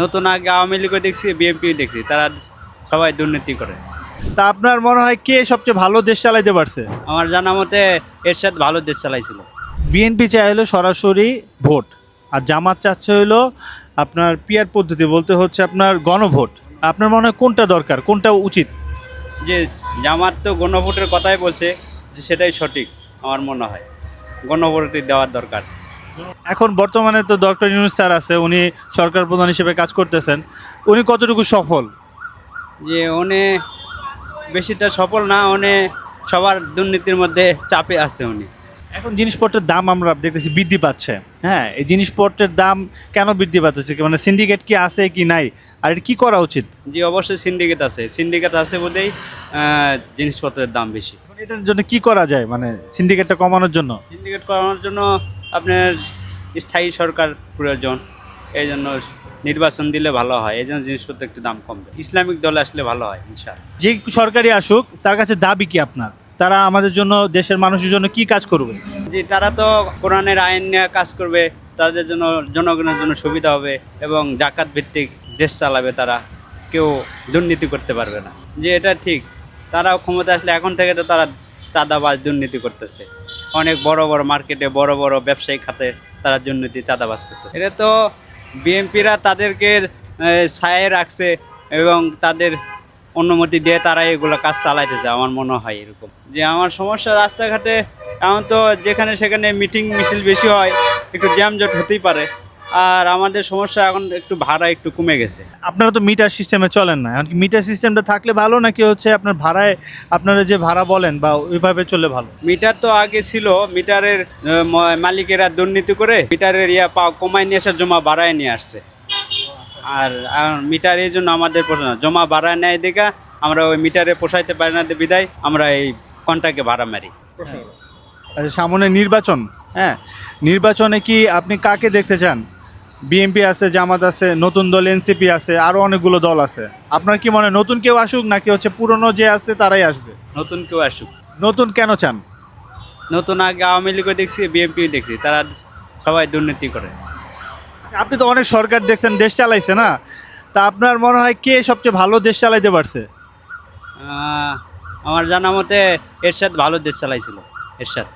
নতুন আগে আওয়ামী লীগও দেখছি বিএনপিও দেখছি তারা সবাই দুর্নীতি করে। তা আপনার মনে হয় কে সবচেয়ে ভালো দেশ চালাইতে পারছে? আমার জানা মতে এরশাদ ভালো দেশ চালাইছিল। বিএনপি চাই হলো সরাসরি ভোট আর জামাত চাচ্ছে হলো আপনার পিয়ার পদ্ধতি বলতে হচ্ছে আপনার গণভোট। আপনার মনে হয় কোনটা দরকার কোনটা উচিত? যে জামাত তো গণভোটের কথাই বলছে যে সেটাই সঠিক আমার মনে হয়। গণভোটটি দেওয়ার দরকার। এখন বর্তমানে তো ডক্টর ইউনুস স্যার আছে উনি সরকার প্রধান হিসেবে কাজ করতেছেন। উনি কতটুকু সফল? যে উনি বেশিটা সফল না উনি সবার দুর্নীতির মধ্যে চাপে আছে উনি। এখন জিনিসপত্রের দাম আমরা দেখতেছি বৃদ্ধি পাচ্ছে। হ্যাঁ এই জিনিসপত্রের দাম কেন বৃদ্ধি পাচ্ছে? মানে সিন্ডিকেট কি আছে কি নাই? আর এটা কি করা উচিত? যে অবশ্যই সিন্ডিকেট আছে। সিন্ডিকেট আছে বলেই জিনিসপত্রের দাম বেশি। এটার জন্য কি করা যায়? মানে সিন্ডিকেটটা কমানোর জন্য? সিন্ডিকেট কমানোর জন্য আপনার স্থায়ী সরকার প্রয়োজন এই জন্য নির্বাচন দিলে ভালো হয় এই জন্য জিনিসপত্র একটু দাম কমবে ইসলামিক দলে আসলে ভালো হয় ইনশাআল্লাহ। যে সরকারি আসুক তার কাছে দাবি কি আপনার? তারা আমাদের জন্য দেশের মানুষের জন্য কি কাজ করবে? যে তারা তো কোরআনের আইন নিয়ে কাজ করবে তাদের জন্য জনগণের জন্য সুবিধা হবে এবং জাকাত ভিত্তিক দেশ চালাবে তারা কেউ দুর্নীতি করতে পারবে না। যে এটা ঠিক তারাও ক্ষমতা আসলে এখন থেকে তো তারা চাঁদাবাজ দুর্নীতি করতেছে। অনেক বড় বড় মার্কেটে বড় বড় ব্যবসায়িক খাতে তারা দুর্নীতি, চাঁদাবাজ করতেছে। এটা তো বিএনপিরা তাদেরকে ছায়ায় রাখছে এবং তাদের অনুমতি দিয়ে তারা এগুলো কাজ চালাইতেছে আমার মনে হয় এরকম। যে আমার সমস্যা রাস্তাঘাটে এখন তো যেখানে সেখানে মিটিং মিছিল বেশি হয়, একটু জ্যামজট হতেই পারে। আর আমাদের সমস্যা এখন একটু ভাড়া একটু কমে গেছে। আপনারা তো মিটার সিস্টেমে চলেন না। এখন কি মিটার সিস্টেমটা থাকলে ভালো নাকি হচ্ছে আপনার ভাড়ায় আপনারা যে ভাড়া বলেন বা ওইভাবে চললে ভালো? মিটার তো আগে ছিল মিটারের মালিকেরা দুর্নীতি করে মিটারের ইয়া পা কমায় নিয়ে আসা জমা বাড়ায় নিয়ে আসছে। আর মিটার এই জন্য আমাদের জমা বাড়ায় নেয় দেখা আমরা ওই মিটারে পোষাইতে পারি না বিদায় আমরা এই কন্ট্রাক্টে ভাড়া মারি। আচ্ছা, সামনে নির্বাচন হ্যাঁ? নির্বাচনে কি আপনি কাকে দেখতে চান? বিএনপি আছে জামাত আছে নতুন দল এনসিপি আছে আরও অনেকগুলো দল আছে। আপনার কি মনে হয় নতুন কেউ আসুক নাকি হচ্ছে পুরনো যে আছে তারাই আসবে? নতুন কেউ আসুক। নতুন কেন চান? নতুন আগে আওয়ামী লীগও দেখছি বিএনপিও দেখছি তারা সবাই দুর্নীতি করে। আচ্ছা, আপনি তো অনেক সরকার দেখছেন দেশ চালাইছে না? তা আপনার মনে হয় কে সবচেয়ে ভালো দেশ চালাইতে পারছে? আমার জানা মতে এরশাদ ভালো দেশ চালাইছিল এরশাদ।